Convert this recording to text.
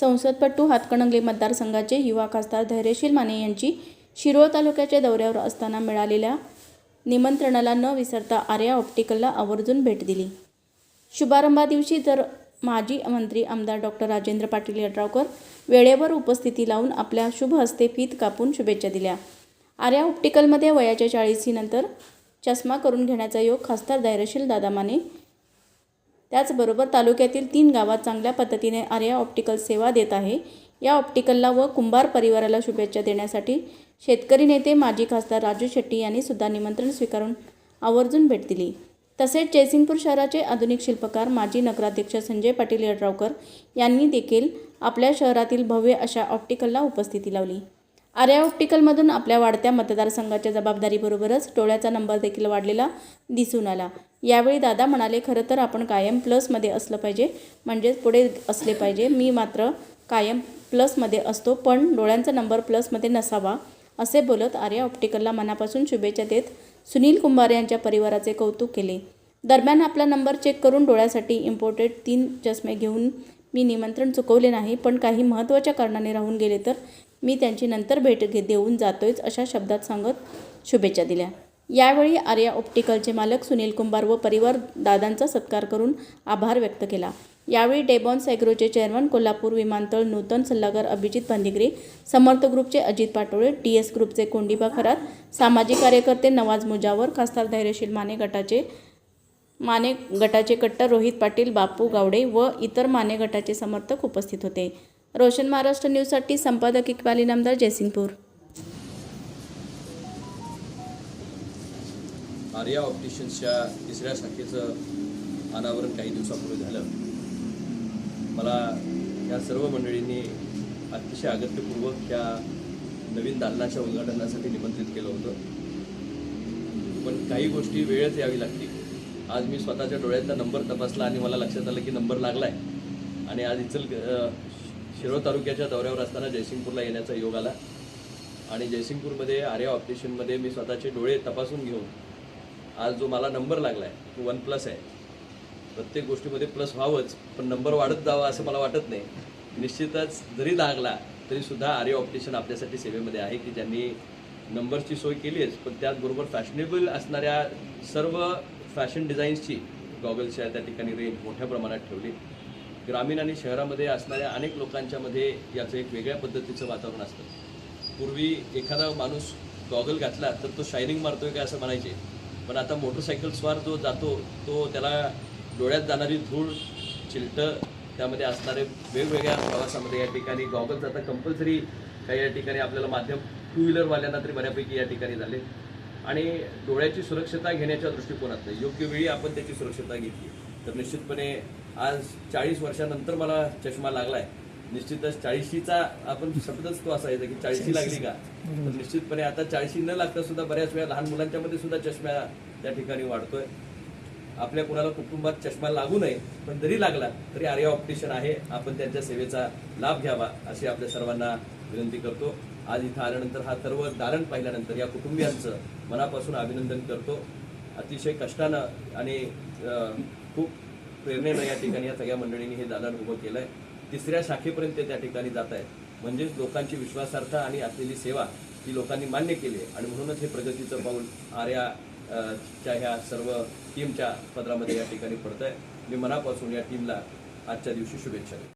संसदपटू हातकणंगले मतदारसंघाचे युवा खासदार धैर्यशील माने यांची शिरोळ तालुक्याच्या दौऱ्यावर असताना मिळालेल्या निमंत्रणाला न विसरता आर्या ऑप्टिकलला आवर्जून भेट दिली. शुभारंभादिवशी तर माजी मंत्री आमदार डॉक्टर राजेंद्र पाटील यड्रावकर वेळेवर उपस्थिती लावून आपल्या शुभ हस्ते फीत कापून शुभेच्छा दिल्या. आर्या ऑप्टिकलमध्ये वयाच्या चाळीसीनंतर चष्मा करून घेण्याचा योग खासदार धैर्यशील दादा माने त्याचबरोबर तालुक्यातील तीन गावात चांगल्या पद्धतीने आर्या ऑप्टिकल सेवा देत आहे. या ऑप्टिकलला व कुंभार परिवाराला शुभेच्छा देण्यासाठी शेतकरी नेते माजी खासदार राजू शेट्टी यांनी सुद्धा निमंत्रण स्वीकारून आवर्जून भेट दिली. तसेच जयसिंगपूर शहराचे आधुनिक शिल्पकार माजी नगराध्यक्ष संजय पाटील यड्रावकर यांनी देखील आपल्या शहरातील भव्य अशा ऑप्टिकलला उपस्थिती लावली. आर्या ऑप्टिकलमधून आपल्या वाढत्या मतदारसंघाच्या जबाबदारीबरोबरच डोळ्याचा नंबर देखील वाढलेला दिसून आला. यावेळी दादा म्हणाले खरं तर आपण कायम प्लसमध्ये असलं पाहिजे म्हणजेच पुढे असले पाहिजे. मी मात्र कायम प्लसमध्ये असतो पण डोळ्यांचा नंबर प्लसमध्ये नसावा असे बोलत आर्या ऑप्टिकलला मनापासून शुभेच्छा देत सुनील कुंभार यांच्या परिवाराचे कौतुक केले. दरम्यान आपला नंबर चेक करून डोळ्यासाठी इम्पोर्टेड तीन चष्मे घेऊन मी निमंत्रण चुकवले नाही पण काही महत्त्वाच्या कारणाने राहून गेले तर मी त्यांची नंतर भेट घे देऊन जातोयच अशा शब्दात सांगत शुभेच्छा दिल्या. यावेळी आर्या ऑप्टिकलचे मालक सुनील कुंभार व परिवार दादांचा सत्कार करून आभार व्यक्त केला. यावेळी डेबॉन्स ॲग्रोचे चेअरमन कोल्हापूर विमानतळ नूतन सल्लागार अभिजित भांदिगरे समर्थ ग्रुपचे अजित पाटोळे टी एस ग्रुपचे कोंडिबा खरात सामाजिक कार्यकर्ते नवाज मुजावर खासदार धैर्यशील माने गटाचे माने गटाचे कट्टर रोहित पाटील बापू गावडे व इतर माने गटाचे समर्थक उपस्थित होते. रोशन महाराष्ट्र न्यूजसाठी संपादक इक्बाल नामदार जयसिंगपूर. आर्या ऑप्टिशन्सच्या तिसऱ्या शाखेचं अनावरण काही दिवसापूर्वी झालं. मला या सर्व मंडळींनी अतिशय अगत्यपूर्वक या नवीन दालनाच्या उद्घाटनासाठी निमंत्रित केलं होतं. पण काही गोष्टी वेळेत यावी लागतील आज मी स्वतःच्या डोळ्यातला नंबर तपासला आणि मला लक्षात आलं की नंबर लागला आहे आणि आज इचल अ, शिरोळ तालुक्याच्या दौऱ्यावर असताना जयसिंगपूरला येण्याचा योग आला. आणि जयसिंगपूरमध्ये आर्या ऑपरेशनमध्ये मी स्वतःचे डोळे तपासून घेऊन आज जो मला नंबर लागला आहे तो वन प्लस आहे. प्रत्येक गोष्टीमध्ये प्लस व्हावंच पण नंबर वाढत जावा असं मला वाटत नाही. निश्चितच जरी लागला तरीसुद्धा आर्य ऑप्टिशन आपल्यासाठी सेवेमध्ये आहे की ज्यांनी नंबरची सोय केली आहेच पण त्याचबरोबर फॅशनेबल असणाऱ्या सर्व फॅशन डिझाईन्सची गॉगल्सच्या त्या ठिकाणी रेंज मोठ्या प्रमाणात ठेवली. ग्रामीण आणि शहरामध्ये असणाऱ्या अनेक लोकांच्यामध्ये याचं एक वेगळ्या पद्धतीचं वातावरण असतं. पूर्वी एखादा माणूस गॉगल घातला तर तो शायनिंग मारतोय का असं म्हणायचे? पण आता मोटरसायकलस्वार जो जातो तो त्याला डोळ्यात जाणारी धूळ चिलटं त्यामध्ये असणारे वेगवेगळ्या प्रवासामध्ये या ठिकाणी गॉगल्स आता कंपल्सरी काही या ठिकाणी आपल्याला माध्यम टू व्हीलरवाल्यांना तरी बऱ्यापैकी या ठिकाणी झाले. आणि डोळ्याची सुरक्षता घेण्याच्या दृष्टिकोनात योग्य वेळी आपण त्याची सुरक्षता घेतली. तर निश्चितपणे आज चाळीस वर्षानंतर मला चष्मा लागला आहे निश्चितच चाळीशीचा आपण शब्दच तो असा येतो की चाळीशी लागली का? तर निश्चितपणे आता चाळीशी न लागता सुद्धा बऱ्याच वेळा लहान मुलांच्या मध्ये सुद्धा चष्मा त्या ठिकाणी वाढतोय. आपल्या कुणाला कुटुंबात चष्मा लागू नये पण जरी लागला तरी आर्या ऑप्टिशियन आहे. आपण त्यांच्या सेवेचा लाभ घ्यावा अशी आपल्या सर्वांना विनंती करतो. आज इथं आल्यानंतर हा सर्व दालन पाहिल्यानंतर या कुटुंबियांचं मनापासून अभिनंदन करतो. अतिशय कष्टानं आणि खूप प्रेरणेनं या ठिकाणी या सगळ्या मंडळींनी हे दालन उभं केलंय. तिसऱ्या शाखेपर्यंत त्या ठिकाणी जात आहेत. म्हणजेच लोकांची विश्वासार्हता आणि असलेली सेवा ही लोकांनी मान्य केली आहे. आणि म्हणूनच हे प्रगतीचं पाऊल आर्या च्या ह्या सर्व टीमच्या पदरामध्ये या ठिकाणी पडत आहे मी मनापासून या टीमला आजच्या दिवशी शुभेच्छा देतो.